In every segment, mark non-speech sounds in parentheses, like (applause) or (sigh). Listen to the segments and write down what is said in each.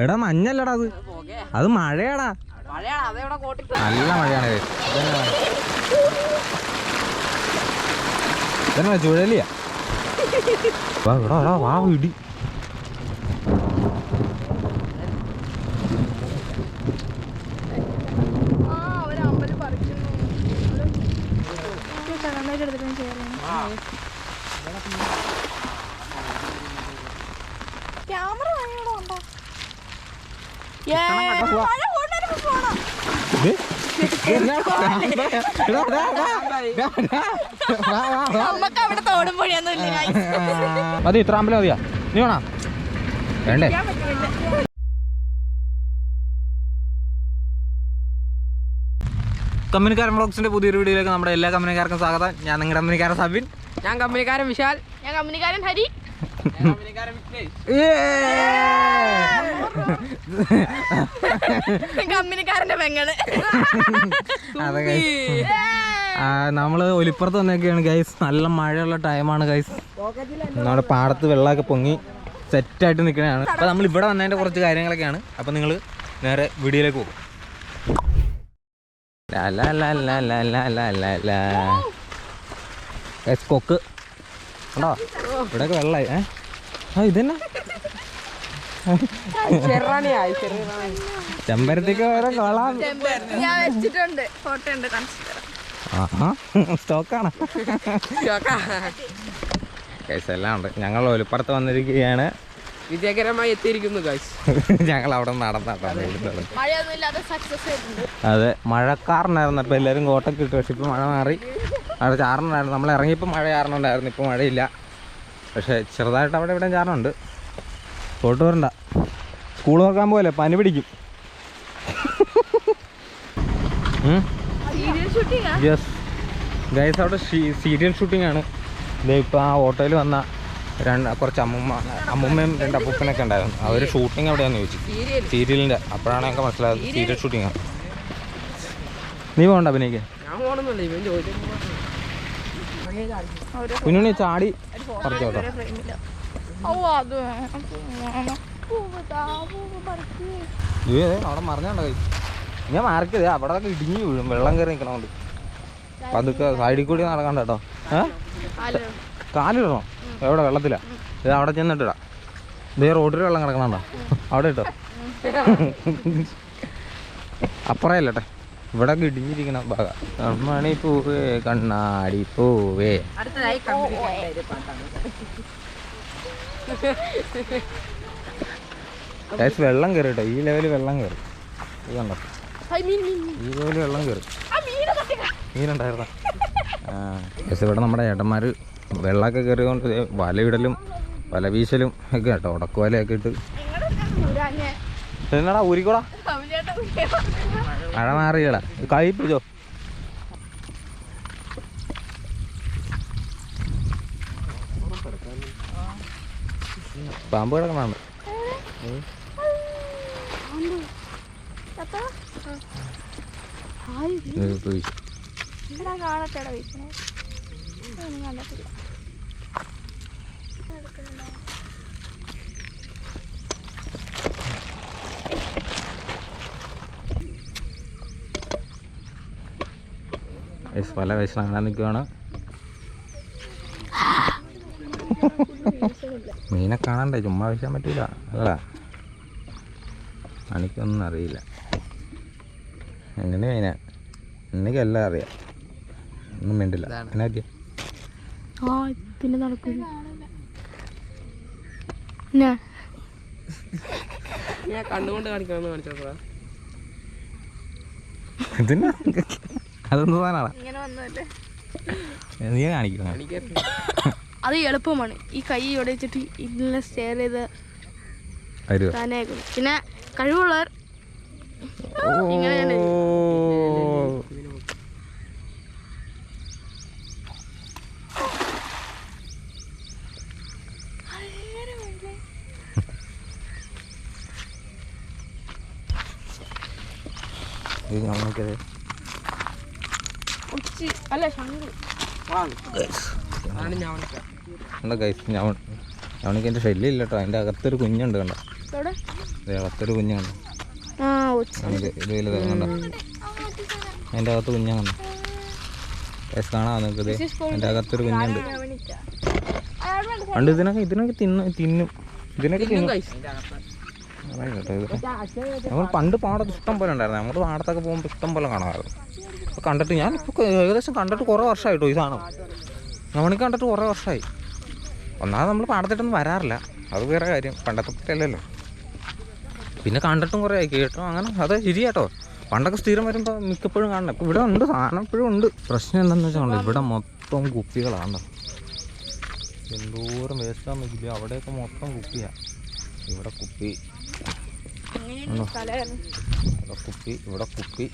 എടാ മഞ്ഞല്ലടാ അത്. അത് മഴയാടാ. നല്ല മഴയാണ്. ചുഴലിയാ? വാ എടാ എടാ വാ ഇടി ക്യാമറ വാങ്ങിയോടോ ഉണ്ടോ മഴ കൊണ്ടുവരുമ്പോ പോണം ഇത്? എന്നാടാ? എടാ, എടാ, എടാ. എടാ, എടാ. വാ, വാ, വാ. നമുക്ക് അവിടെ ഇല്ല. മതി ഇത്ര അമ്പലം മതിയാ നീ വേണോ വേണ്ടേ. കമ്പനിക്കാരൻ വ്ളോഗ്സിന്റെ പുതിയൊരു വീഡിയോയിലേക്ക് നമ്മുടെ എല്ലാ കമ്പനിക്കാർക്കും സ്വാഗതം ഞാൻ നിങ്ങളുടെ കമ്പനിക്കാരൻ സബിൻ ഞാൻ കമ്പനിക്കാരൻ വിശാൽ ഞാൻ കമ്പനിക്കാരൻ ഹരി (laughs) കമ്പനിക്കാരന്റെ പെങ്ങൾ. (laughs) അതെ നമ്മൾ ഒലിപ്പുറത്ത് വന്നൊക്കെയാണ് ഗൈസ് നല്ല മഴയുള്ള ടൈമാണ് ഗൈസ് നമ്മുടെ പാടത്ത് വെള്ളമൊക്കെ പൊങ്ങി സെറ്റായിട്ട് നിൽക്കണതാണ്. അപ്പൊ നമ്മൾ ഇവിടെ വന്നതിന്റെ കുറച്ച് കാര്യങ്ങളൊക്കെയാണ്. അപ്പൊ നിങ്ങൾ നേരെ വീഡിയോയിലേക്ക് പോകും. കൊക്ക്. ഉണ്ടോ ഇവിടെയൊക്കെ വെള്ളമായി. ഏ? ആ ഇതന്നെ? ചെമ്പരത്തേക്ക് ഓരോ കൊള്ളാം. ഞാൻ വെച്ചിട്ടുണ്ട്. ഫോട്ടോ ഉണ്ട് കാണിച്ചു തരാം. ആഹാ സ്റ്റോക്കാണ്. കേസ് എല്ലാം ഉണ്ട്. ഞങ്ങൾ ഒലിപ്പുറത്ത് വന്നിരിക്കുകയാണ്. വിജയകരമായി എത്തിയിരിക്കുന്നു ഗായ്സ് ഞങ്ങൾ അവിടെ നടന്നാട്ടോ ഇവിടുത്തെ സക്സസ് ആയിട്ടുണ്ട്. അതെ മഴക്കാരനായിരുന്നു അപ്പോൾ എല്ലാരും കോട്ടൊക്കെ ഇട്ടു പക്ഷെ ഇപ്പൊ മഴ മാറി. അവിടെ ചാറണുണ്ടായിരുന്നു. നമ്മൾ ഇറങ്ങിയപ്പോൾ മഴ ചാറണുണ്ടായിരുന്നു. ഇപ്പോൾ മഴയില്ല. പക്ഷേ ചെറുതായിട്ട് അവിടെ ഇവിടെ ചാറണുണ്ട്. പോട്ട് വരണ്ട. സ്കൂൾ നോക്കാൻ പോലെ പനി പിടിക്കും. യെസ് ഗൈസ് അവിടെ സീരിയൽ ഷൂട്ടിംഗ് ആണ് ഇതേ ഇപ്പോൾ ആ ഓട്ടോയിൽ വന്ന രണ്ട് കുറച്ച് അമ്മമ്മ അമ്മൂമ്മയും രണ്ട് അപ്പൂപ്പനൊക്കെ ഉണ്ടായിരുന്നു. അവർ ഷൂട്ടിംഗ് എവിടെയാണെന്ന് ചോദിച്ചു. സീരിയലിന്റെ. അപ്പോഴാണ് ഞങ്ങൾക്ക് മനസ്സിലായത് സീരിയൽ ഷൂട്ടിംഗ് ആണ് നീ പോകണ്ട അഭിനയിക്കാൻ ഞാൻ പോണെന്നല്ല ഇവൻ ചോദിച്ചു കുഞ്ഞുണ്ണി ചാടി പറിച്ചോട്ടോ. ഏ അവിടെ മറിഞ്ഞോണ്ട ഞാൻ മാർക്കത് അവിടെ ഇടിഞ്ഞു വീഴും. വെള്ളം കയറി നിൽക്കണോണ്ട് പതുക്കെ സൈഡിൽ കൂടി നടക്കണ്ട കേട്ടോ. കാലിടണോ? എവിടെ? വെള്ളത്തിലാ? ഇത് അവിടെ ചെന്നിട്ടിടാ. ഇതേ റോഡിൽ വെള്ളം കിടക്കണോ അവിടെ ഇട്ടോ. അപ്പുറയല്ലേ ഇവിടെ ഇടിഞ്ഞിരിക്കണ ഭാഗ. കൺമണി പൂവേ കണ്ണാടി പൂവേ. അടുത്തതായി വെള്ളം കയറി കേട്ടോ. ഈ ലെവലിൽ വെള്ളം കയറി ഇത് കണ്ടോ. ഈ ലെവലിൽ വെള്ളം കയറി. മീനുണ്ടായിരുന്ന ഇവിടെ നമ്മുടെ ഏട്ടന്മാർ വെള്ളമൊക്കെ കയറിയതുകൊണ്ട് വലയിടലും വല വീശലും ഒക്കെ കേട്ടോ. ഉടക്കുവലയൊക്കെ ഇട്ട്. എന്നാടാ ഊരിക്കോടാ? മഴ മാറിയട. കൈ പിടിച്ചോ പാമ്പ് കിടക്കണാണ് കാണത്തേടാ വീട്ടിനെ കണ്ടിട്ടില്ല. പല വയസ്സിൽ അങ്ങനെ നിൽക്കുവാണ്. മീനെ കാണണ്ടേ? ചുമ്മാ വിഷാൻ പറ്റൂല. അല്ല എനിക്കൊന്നും അറിയില്ല. എങ്ങനെ മീന? എനിക്കെല്ലാം അറിയാം. ഒന്നും വേണ്ടില്ല എന്നാ പറ്റിയ? പിന്നെ നടക്കും. ഞാൻ കണ്ണുകൊണ്ട് കാണിക്കണമെന്ന് കാണിച്ചോടാ ഇതിന് അതൊന്നും സാധനമാണ് ഇങ്ങനെ വന്നല്ലേ നീ കാണിക്കണം അത് എളുപ്പമാണ്. ഈ കൈ ഇവിടെ വെച്ചിട്ട് ഇങ്ങനെ സ്റ്റെയർ ചെയ്ത് താനേ പിന്നെ കഴിവുള്ളവർ. ഇത് നമുക്കത് ഉച്ചി അല്ല ശങ്കു അതാണ് ഞാൻ വിളിച്ചത്. കണ്ടോ ഗൈസ് ഞാൻ അവനിക്ക് എന്റെ ഷെല്ലില്ല ഇല്ല കേട്ടോ അതിന്റെ അകത്തൊരു കുഞ്ഞുണ്ട് കണ്ടോ? അകത്തൊരു കുഞ്ഞുണ്ട് ഇത് വലുത് കണ്ടോ? അതിന്റെ അകത്ത് കുഞ്ഞാണ് കാണാ ഇത്? അതിന്റെ അകത്തൊരു കുഞ്ഞുണ്ട്. പണ്ട് ഇതിനൊക്കെ ഇതിനൊക്കെ തിന്നു തിന്നും. ഇതിനൊക്കെ തിന്നും കേട്ടോ നമ്മൾ പണ്ട് പാടത്ത് ഇഷ്ടം പോലെ ഉണ്ടായിരുന്നു. നമ്മൾ പാടത്തൊക്കെ പോകുമ്പോൾ ഇഷ്ടം പോലെ കാണാമായിരുന്നു. അപ്പോൾ കണ്ടിട്ട് ഞാൻ ഇപ്പോൾ ഏകദേശം കണ്ടിട്ട് കുറേ വർഷമായിട്ടോ ഈ സാധനം നമ്മൾക്ക് കണ്ടിട്ട് കുറേ വർഷമായി ഒന്നാമത് നമ്മൾ പാടത്തിട്ടൊന്നും വരാറില്ല. അത് വേറെ കാര്യം. പണ്ടത്തെ പോലെ പിന്നെ കണ്ടിട്ടും കുറേ ആയി കേട്ടോ അങ്ങനെ. അത് ശരിയാട്ടോ. പണ്ടൊക്കെ സ്ഥിരം വരുമ്പോൾ മിക്കപ്പോഴും കാണണം ഇപ്പോൾ ഇവിടെ ഉണ്ട് സാധനം ഇപ്പോഴും ഉണ്ട്. പ്രശ്നം എന്താണെന്ന് വെച്ചാൽ ഇവിടെ മൊത്തം കുപ്പികളാണ്. എന്തോരം വേസ്റ്റാന്ന് നോക്കില്ല അവിടെയൊക്കെ മൊത്തം കുപ്പിയാണ് ഇവിടെ കുപ്പി. കുപ്പി ഇവിടെ കുപ്പി.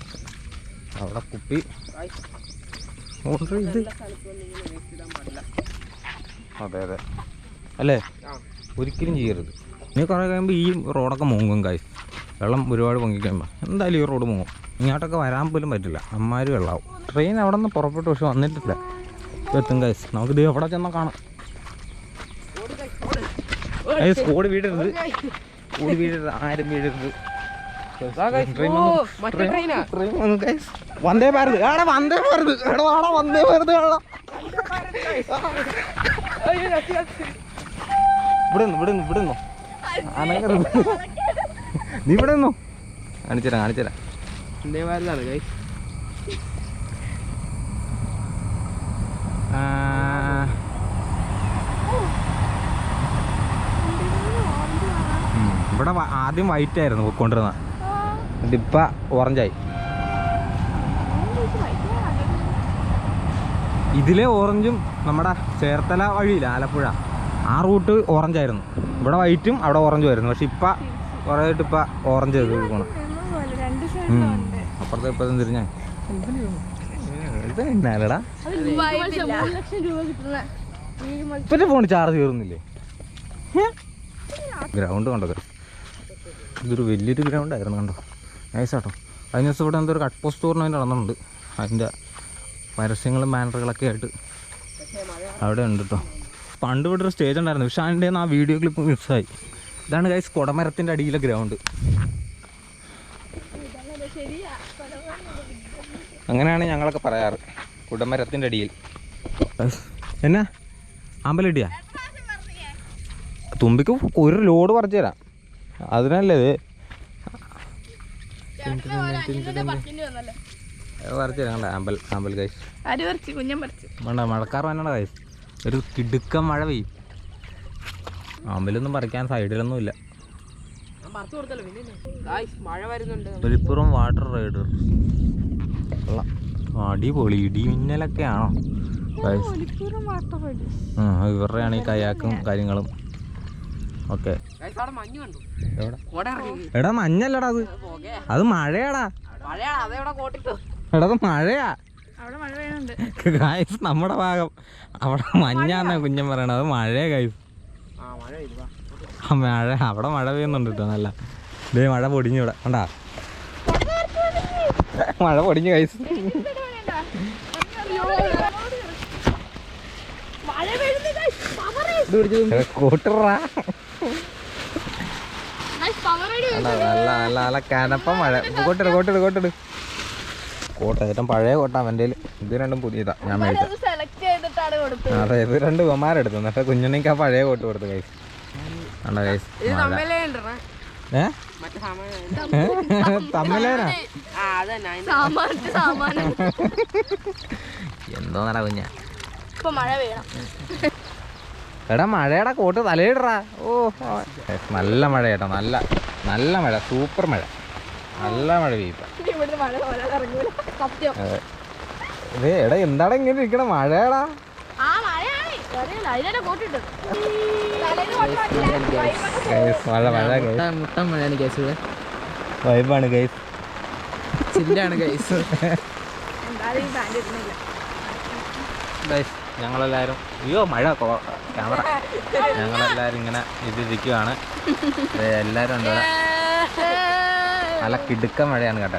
അവിടെ കുപ്പി. ഇത് അതെ അതെ. അല്ലേ? ഒരിക്കലും ചെയ്യരുത്. ഇനി കുറേ കഴിയുമ്പോൾ ഈ റോഡൊക്കെ മുങ്ങും കായ് വെള്ളം ഒരുപാട് പൊങ്ങി കഴിയുമ്പോൾ എന്തായാലും ഈ റോഡ് മുങ്ങും. ഇങ്ങോട്ടൊക്കെ വരാൻ പോലും പറ്റില്ല. അമ്മാര് വെള്ളമാവും ട്രെയിൻ അവിടെ നിന്ന് പുറപ്പെട്ടു പക്ഷെ വന്നിട്ടില്ല. എത്തും കൈസ് നമുക്ക് ഇത് എവിടെ ചെന്നാൽ കാണാം. സ്കൂട് വീടരുത്. സ്കൂട് വീടരുത്. ആരും വീടരുത്. വന്ദേ ഭാരത്. ആടാ വന്ദേ ഭാരത്. എടാ ആടാ വന്ദേ ഭാരത് ആടാ ഇവിടെ ഇവിടെ ഇവിടെ അനങ്ങരുത്. നീ ഇവിടെ നിന്നോ കാണിച്ചുതരാം കാണിച്ചുതരാം. വന്ദേ ഭാരതാണ് ഗൈസ് ഇവിടെ ആദ്യം വൈറ്റ് ആയിരുന്നു കൊണ്ടിരുന്ന ഇപ്പൊ ഓറഞ്ചായി ഇതിലെ ഓറഞ്ചും നമ്മുടെ ചേർത്തല വഴിയില്ല ആലപ്പുഴ. ആ റൂട്ട് ഓറഞ്ചായിരുന്നു ഇവിടെ വൈറ്റും അവിടെ ഓറഞ്ചും ആയിരുന്നു. പക്ഷെ ഇപ്പൊ കുറേ ആയിട്ട് ഇപ്പൊ ഓറഞ്ച് പോണം അപ്പുറത്തെ ഇപ്പുറത്തും തിരിഞ്ഞാ ഇത് എന്നാലടാ മൂന്ന് ലക്ഷം രൂപ കിട്ടുന്ന ഈ മത്സ്യം ഫോൺ ചാർജ് കയറുന്നില്ലേ ഗ്രൗണ്ട് കണ്ടോ? ഇതൊരു വലിയൊരു ഗ്രൗണ്ട് ആയിരുന്നു കണ്ടോ? നൈസ് കേട്ടോ കഴിഞ്ഞ ദിവസം ഇവിടെ എന്തോ ഒരു കട്ട് പോസ്റ്റ് ടൂർണമെന്റ് നടന്നുണ്ട് അതിന്റെ പരസ്യങ്ങളും ബാനറുകളൊക്കെ ആയിട്ട്. അവിടെ ഉണ്ട് കേട്ടോ പണ്ട് ഇവിടെ ഒരു സ്റ്റേജ് ഉണ്ടായിരുന്നു. പക്ഷേ അതിന്റെ ആ വീഡിയോ ക്ലിപ്പ് മിസ്സായി ഇതാണ് ഗൈസ് കൊടമരത്തിന്റെ അടിയിലെ ഗ്രൗണ്ട് അങ്ങനെയാണ് ഞങ്ങളൊക്കെ പറയാറ്. കുടമരത്തിന്റെ അടിയിൽ. എന്നാ? അമ്പലട്ടിയാ തുമ്പിക്ക് ഒരു ലോഡ് പറിച്ചു തരാം. അതിനല്ലേ ഇത് പറിച്ചു തരാം കണ്ടോ അമ്പൽ അമ്പൽ കൈസ് അരി പറിച്ച് കുഞ്ഞൻ പറിച്ച് വേണ്ട മഴക്കാർ വന്നണ കൈസ് ഒരു കിടുക്കം മഴ പെയ്യും. ആമ്പലൊന്നും പറിക്കാൻ സൈഡിലൊന്നും ഇല്ല. ഒലിപ്പുറം വാട്ടർ റൈഡർ അടിപൊളി ഇടി മിന്നലൊക്കെ ആണോ ഇവരുടെയാണ് ഈ കയാക്കും കാര്യങ്ങളും. ഓക്കെ എടാ മഞ്ഞല്ലടാ അത്. അത് മഴയാടാ. എടാ അത് മഴയാ. അവിടെ മഴ പെയ്യുന്നുണ്ട്. ഗായ്സ് നമ്മുടെ ഭാഗം. അവിടെ മഞ്ഞാന്നാ കുഞ്ഞൻ പറയണത്. അത് മഴയാ ഗായ്സ് ആ മഴ പെയ്തു ആ മഴ അവിടെ മഴ പെയ്യുന്നുണ്ട് കേട്ടോ നല്ല. ഇതേ മഴ പൊടിഞ്ഞു ഇവിടെ. കണ്ടാ? മഴ പൊടിഞ്ഞു പെയ്യുന്നു കൂട്ടറാ. നല്ല നല്ല നല്ല നല്ല കനപ്പ മഴ. കോട്ടിട് കോട്ടിട് കോട്ടിട്. കോട്ട ഏറ്റവും പഴയ കോട്ട അവന്റെ ഇത് രണ്ടും പുതിയതാ ഞാൻ മേടിച്ച സെലക്ട് ചെയ്തിട്ടാണ് കൊടുത്തത്. അതെ ഇത് രണ്ട് ബൊമാരെടുത്തു എന്നിട്ട് കുഞ്ഞുണ്ണിക്ക് ആ പഴയ കോട്ട് കൊടുത്തു കൈസ് ഏ? തമ്മിലേനാ? എന്തോ നട കുഞ്ഞ? ഇപ്പൊ മഴ പെയ്യണം. എടാ മഴയുടെ കോട്ട് തലയിടറാ ഓ നല്ല മഴ കേട്ടോ നല്ല നല്ല മഴ സൂപ്പർ മഴ. നല്ല മഴ പെയ്യും ഇപ്പൊ. ഇനി ഇവിടുന്ന് മഴ സത്യം. അതെ. എടാ എന്താടാ ഇങ്ങനെ ഇരിക്കണ? മഴയടാ. മഴ മഴ ഗൈസ് മുട്ടം മഴയാണ് ഗൈസ് വൈബാണ് ചില്ലാണ് ഗൈസ് ഞങ്ങളെല്ലാവരും അയ്യോ മഴ ക്യാമറ. ഞങ്ങളെല്ലാവരും ഇങ്ങനെ ഇതിരിക്കുവാണ്. ദേ എല്ലാവരും ഉണ്ട് നല്ല കിടുക്ക മഴയാണ് കേട്ടോ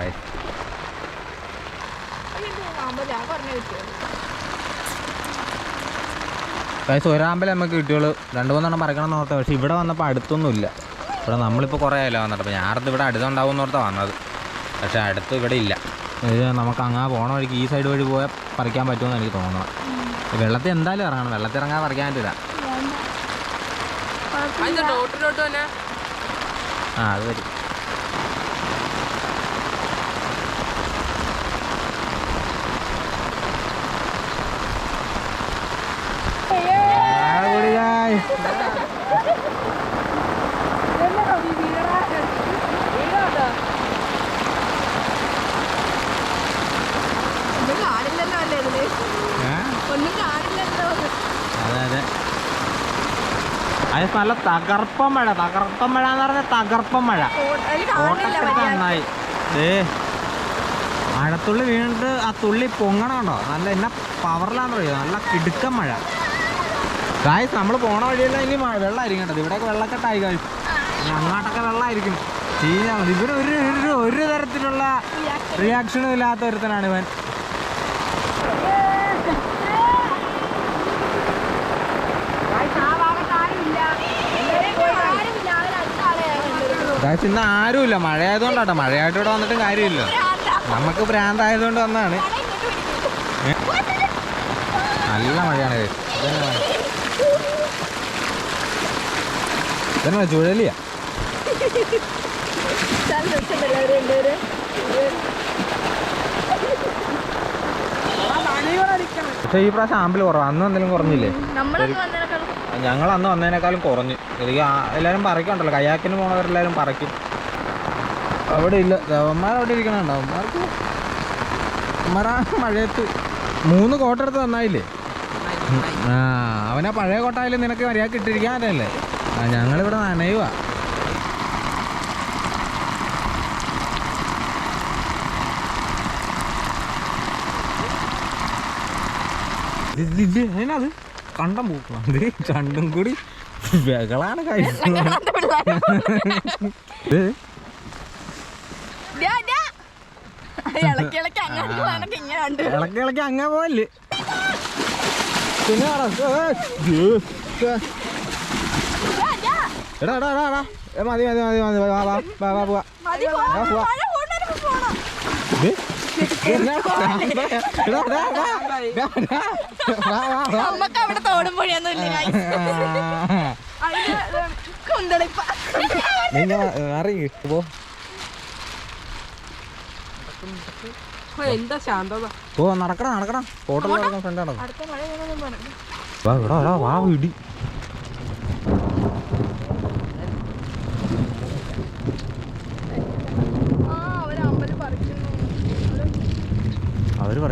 കഴിച്ച് ഒരാമ്പലം നമുക്ക് കിട്ടിയുള്ളൂ. രണ്ട് മൂന്നെണ്ണം പറിക്കണം എന്ന് പക്ഷെ ഇവിടെ വന്നപ്പോൾ അടുത്തൊന്നുമില്ല. ഇവിടെ നമ്മളിപ്പോൾ കുറേ ആയല്ലോ വന്നിട്ട്? അപ്പോൾ ഞാനത് ഇവിടെ അടുത്തുണ്ടാവും എന്ന് ഓർത്താണ് വന്നത്. പക്ഷേ അടുത്ത് ഇവിടെ ഇല്ല. നമുക്ക് അങ്ങനെ പോണ വഴിക്ക് ഈ സൈഡ് വഴി പോയാൽ പറിക്കാൻ പറ്റുമെന്ന് എനിക്ക് തോന്നണം ഈ വെള്ളത്തിൽ എന്തായാലും ഇറങ്ങണം. വെള്ളത്തിൽ ഇറങ്ങാൻ പറിക്കാൻ പറ്റില്ല ആ അത് വരും ഒന്നും കാണില്ലല്ലോ അല്ലേ ഇതിൽ ഒന്നും കാണില്ലല്ലോ അതെ അതെ അത് നല്ല തകർപ്പൻ മഴ. തകർപ്പൻ മഴ എന്ന് പറഞ്ഞ തകർപ്പൻ മഴ. നന്നായി. ഏ മഴത്തുള്ളി വീണിട്ട് ആ തുള്ളി പൊങ്ങണുണ്ടോ നല്ല എന്നാ പവറിലാണെന്ന് പറയുക നല്ല കിടുക്കൻ മഴ. ഗായ്സ് നമ്മൾ പോണ വഴിയെല്ലാം ഇനി മഴ വെള്ളമായിരിക്കും കേട്ടോ. ഇവിടെയൊക്കെ വെള്ളക്കെട്ടായി ഗായ്സ് അങ്ങോട്ടൊക്കെ വെള്ളമായിരിക്കും ചീഞ്ഞാൽ ഇവർ ഒരു ഒരു തരത്തിലുള്ള റിയാക്ഷനും ഇല്ലാത്ത ഒരുത്തനാണ് ഇവൻ. ഗായ്സ് ഇന്ന് ആരുമില്ല. മഴ ആയതുകൊണ്ടാട്ടോ മഴയായിട്ട് ഇവിടെ വന്നിട്ടും കാര്യമില്ല. നമുക്ക് ഭ്രാന്തായതുകൊണ്ട് വന്നാണ് നല്ല മഴയാണ്. ഇതെന്നാ ചുഴലിയാ. പക്ഷേ ഈ പ്രാവശ്യം ആമ്പിൾ കുറവാണ് അന്ന് എന്തെങ്കിലും കുറഞ്ഞില്ലേ? ഞങ്ങൾ അന്ന് വന്നതിനേക്കാളും കുറഞ്ഞു. എനിക്ക് എല്ലാവരും പറിക്കണ്ടല്ലോ. കയ്യാക്കിന് പോണവരെല്ലാവരും പറിക്കും. അവിടെ ഇല്ല അവന്മാർ അവിടെ ഇരിക്കണുണ്ടോ? അവന്മാർക്ക് അവന്മാർ മഴയത്ത് മൂന്ന് കോട്ട എടുത്ത് തന്നായില്ലേ ആ അവനാ പഴയ കോട്ടായാലും നിനക്ക് മര്യാദയ്ക്ക് ഇട്ടിരിക്കാനല്ലേ ആ ഞങ്ങളിവിടെ നനയുവാ. ഇതിനത് കണ്ടം പൂക്കണം അത് രണ്ടും കൂടി ബഹളാണ് കഴിക്കുന്നത് അങ്ങനെ ഡാ, ഡാ. ഇളക്കി അങ്ങ പോവല്ലേ? പിന്നെ. എടാ എടാ എടാ എടാ. മതി മതി മതി മതി വാ വാ വാ വാ. പോവാ. നമ്മക്ക് അവിടെ തോടും പോ. എന്താ ശാന്തത? ഓ നടക്കടാ നടക്കണം. ഫോട്ടോ ഫ്രണ്ട് നടക്കണം വാ ഇടി.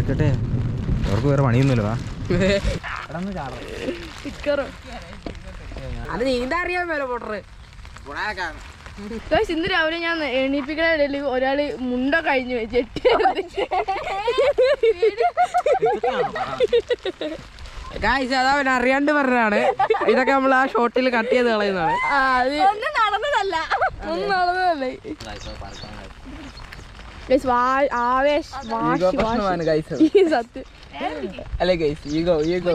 അവർ അവർക്ക് വേറെ പണിയൊന്നുമില്ല. അത് നീന്താ അറിയാൻ മേലെ പോട്ടറ്. ഇന്ന് രാവിലെ ഞാൻ എണീപ്പിക്കണ ഇടയിൽ ഒരാൾ മുണ്ട കഴിഞ്ഞു ജെട്ടി ഗായ്സ് അത് അവൻ അറിയാണ്ട് പറഞ്ഞാണ് ഇതൊക്കെ നമ്മൾ ആ ഷോട്ടിൽ കട്ട് ചെയ്ത് കളയുന്നതാണ്. ഒന്നും നടന്നതല്ല. ഒന്നും നടന്നതല്ല. (laughs) അല്ലേ ഗൈസ് ഈഗോ ഈഗോ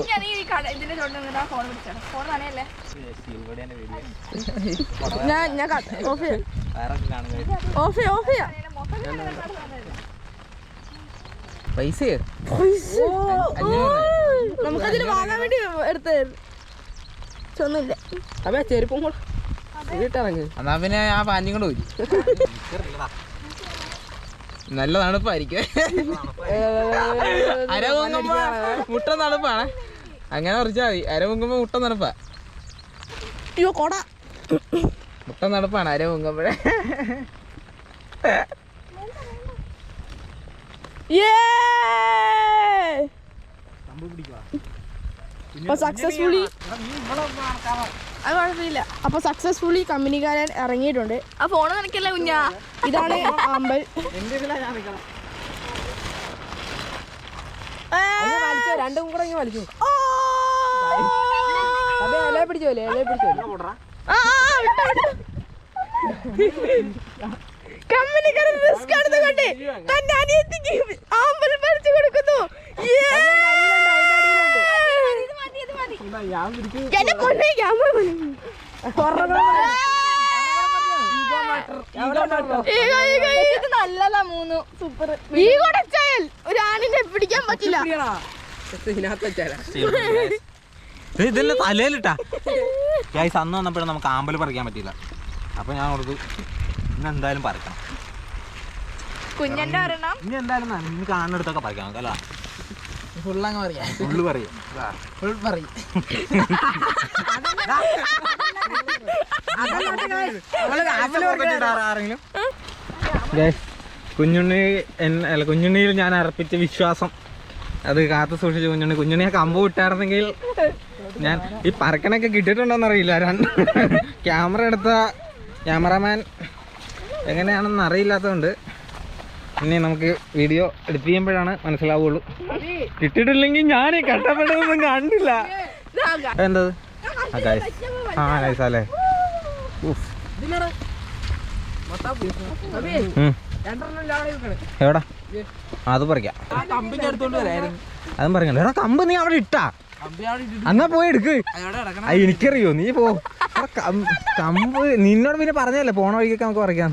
ഞാൻ? ഞാൻ ഞാൻ ഓഫ് ഓഫ് ഓഫ് ചെയ്യാം പൈസ? നമുക്കതിന് വാങ്ങാൻ വേണ്ടി എടുത്തായിരുന്നു. ഒന്നുമില്ല അമ്മ ചെരുപ്പും കൂടെ. വീട്ടിറങ്ങ് എന്നാ പിന്നെ ആ പാന്റും കൂടെ പോയി (laughs) നല്ല തണുപ്പായിരിക്കും അര പൊങ്ങുമ്പോ മുട്ട തണുപ്പാണ് അങ്ങനെ പറിച്ചാൽ മതി അര പൊങ്ങുമ്പോ മുട്ട തണുപ്പാ അയ്യോ കൊട മുട്ട തണുപ്പാണ് അര പൊങ്ങുമ്പോഴേ സക്സസ്ഫുള്ളി അത് കുഴപ്പമില്ല. അപ്പൊ സക്സസ്ഫുള്ളി കമ്പനിക്കാരൻ ഇറങ്ങിയിട്ടുണ്ട്. ആ ഫോണ് നിനക്കല്ല കുഞ്ഞാ? ഇതാണ് അമ്പൽ. രണ്ടും കൂടെ ഇങ്ങനെ വലിച്ചു! അതെ ഇല ഇല. കമ്പനിക്കാരൻ റിസ്ക് എടുത്തുകൊണ്ട് തന്റെ അനിയത്തിക്ക് ആമ്പൽ പറിച്ചു കൊടുക്കുന്നു Yeah! എന്റെ പൊന്നേ ക്യാമറ ഇത് നല്ലതാ മൂന്ന്. സൂപ്പർ. ഈ കൊടച്ചാൽ ഒരു ആണിനെ പിടിക്കാൻ പറ്റില്ല. ഇതിനകത്ത് വെച്ചാലാ ഇത് ഇതിന്റെ തലയിലിട്ടാ. ഗൈസ് അന്ന് വന്നപ്പോഴും നമുക്ക് ആമ്പൽ പറിക്കാൻ പറ്റില്ല അപ്പൊ ഞാൻ കൊടുത്തു ഇന്ന് എന്തായാലും പറിക്കണം. കുഞ്ഞന്റെ ഇനി എന്തായാലും കാണുന്നിടത്തൊക്കെ പറിക്കാം നമുക്ക് അല്ല ഫുള്ളങ്ങ് പറയാം. ഫുള്ള് പറയും. ഫുൾ പറയും. കുഞ്ഞുണ്ണി അല്ല കുഞ്ഞുണ്ണിയിൽ ഞാൻ അർപ്പിച്ച വിശ്വാസം. അത് കാത്തു സൂക്ഷിച്ചു കുഞ്ഞുണ്ണി. കുഞ്ഞുണ്ണിയെ കമ്പ് വിട്ടായിരുന്നെങ്കിൽ ഞാൻ ഈ പറക്കനൊക്കെ കിട്ടിയിട്ടുണ്ടോന്ന് അറിയില്ല. രണ്ട് ക്യാമറ എടുത്ത ക്യാമറമാൻ എങ്ങനെയാണെന്ന് അറിയില്ലാത്തതുകൊണ്ട് ഇനി നമുക്ക് വീഡിയോ എഡിറ്റ് ചെയ്യുമ്പോഴാണ് മനസ്സിലാവുള്ളൂ. കിട്ടിയിട്ടില്ലെങ്കിൽ ഞാൻ കഷ്ടപ്പെട്ടതൊന്നും കണ്ടില്ല. എന്തത് ആ അല്ലേ. ഉം. എവിടാ? അത് പറിക്കാം. അതും പറഞ്ഞല്ലോ എടാ കമ്പ് നീ അവിടെ ഇട്ടാ. എന്നാ പോയി എടുക്ക്. എനിക്കറിയോ നീ പോ. കമ്പ് നിന്നോട് പിന്നെ പറഞ്ഞല്ലേ പോണ വഴിക്കൊക്കെ നമുക്ക് പറിക്കാം.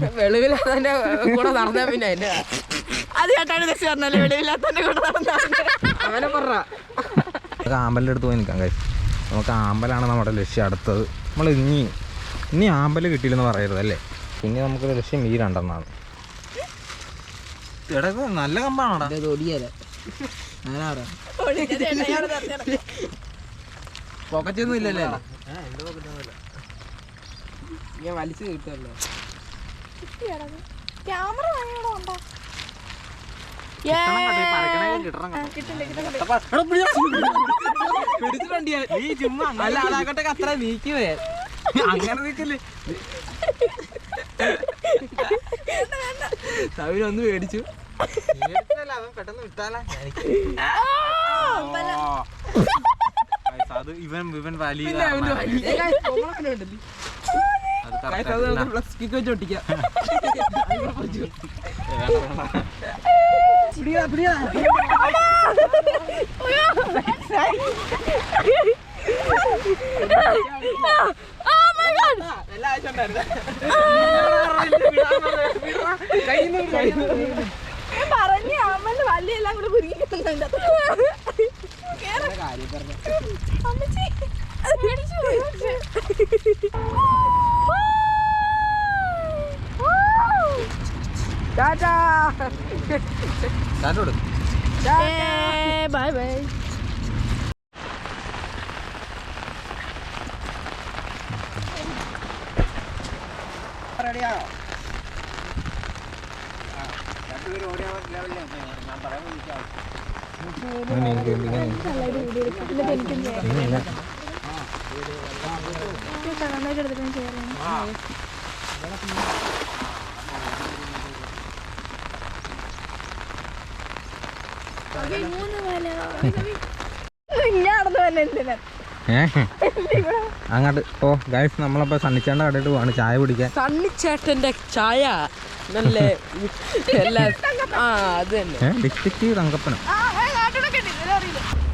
കൂടെ നടന്നാ പിന്നെ അത് ദശ പറഞ്ഞല്ലേ വെളിയില്ലാത്തന്റെ കൂടെ നടന്നാ അവനെ പറ നമുക്ക് ആമ്പലിന്റെ അടുത്ത് പോയി നിൽക്കാം കാര്യം നമുക്ക് ആമ്പലാണ് നമ്മുടെ ലക്ഷ്യം അടുത്തത്. നമ്മൾ ഇനി ഇനി ആമ്പൽ കിട്ടിയില്ലെന്ന് പറയരുത് അല്ലേ? പിന്നെ നമുക്ക് ലക്ഷ്യം ഈ രണ്ടെണ്ണമാണ് ഇത് നല്ല കമ്പാണോടാ. പൊക്കച്ചൊന്നും ഇല്ലല്ലേ? ഞാൻ വലിച്ചു കിട്ടല്ലോ ക്യാമറ വാങ്ങിയോണ്ടോ അല്ല അതാകട്ടെ അത്ര നീക്കുവേ അങ്ങനെ നീക്കല്ലേ? തവിരൊന്ന് മേടിച്ചു അത് ഇവൻ ഇവൻ വലിയ അത് correct ആയിട്ടില്ല. ഫ്ലക്സ് കിക്ക് വെച്ച് ഒട്ടിക്കാം പറഞ്ഞ അമ്മന്റെ വള്ളി എല്ലാം കൂടെ കുരുങ്ങിക്കുന്നുണ്ട് അമ്മച്ചി അത് പേടിച്ചു പോയി പക്ഷേ. (laughs) ടാറ്റാ. ബൈ ബൈ ഇങ്ങനെ എനിക്ക് ഇങ്ങനെ ഇങ്ങനെ. നന്നായിട്ട് എടുത്തിട്ട് ചെയ്യാൻ ഞാൻ നടന്നു തന്നെ എന്തിനാ ഏ? അങ്ങോട്ട് ഓ ഗൈസ് നമ്മളപ്പോ സണ്ണിച്ചാണ്ട കടയിട്ട് പോവാണ്. ചായ കുടിക്കാൻ. സണ്ണിച്ചേട്ടന്റെ ചായ. നല്ല എല്ലാ ആ അത് തന്നെ. തങ്കപ്പനം?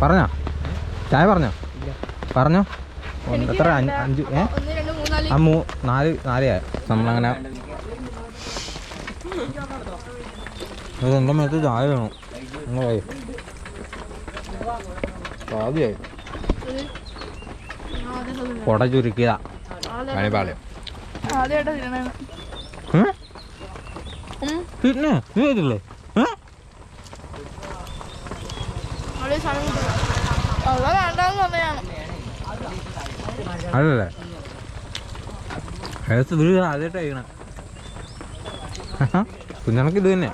പറഞ്ഞോ? ചായ പറഞ്ഞോ? പറഞ്ഞോ? എത്ര? അഞ്ച് ഏ? ആ മൂ നാല് നാലായി നമ്മളങ്ങനെ ഇത് എന്റെ മേത്ത് ചായ വേണം. നിങ്ങളായി. ആദ്യമായി കൊട ചുരുക്കിയതാ. തിരണാണ് പിന്നെ? നീ ചെയ്തില്ലേ ഏ? അവിടെ സാധനം കിട്ടും. അല്ല വേണ്ടെന്ന് പറഞ്ഞാണ് അതല്ലേ ഏത് ഇത് ആദ്യമായിട്ട് കഴിക്കണം കുഞ്ഞണക്ക് ഇത് തന്നെ.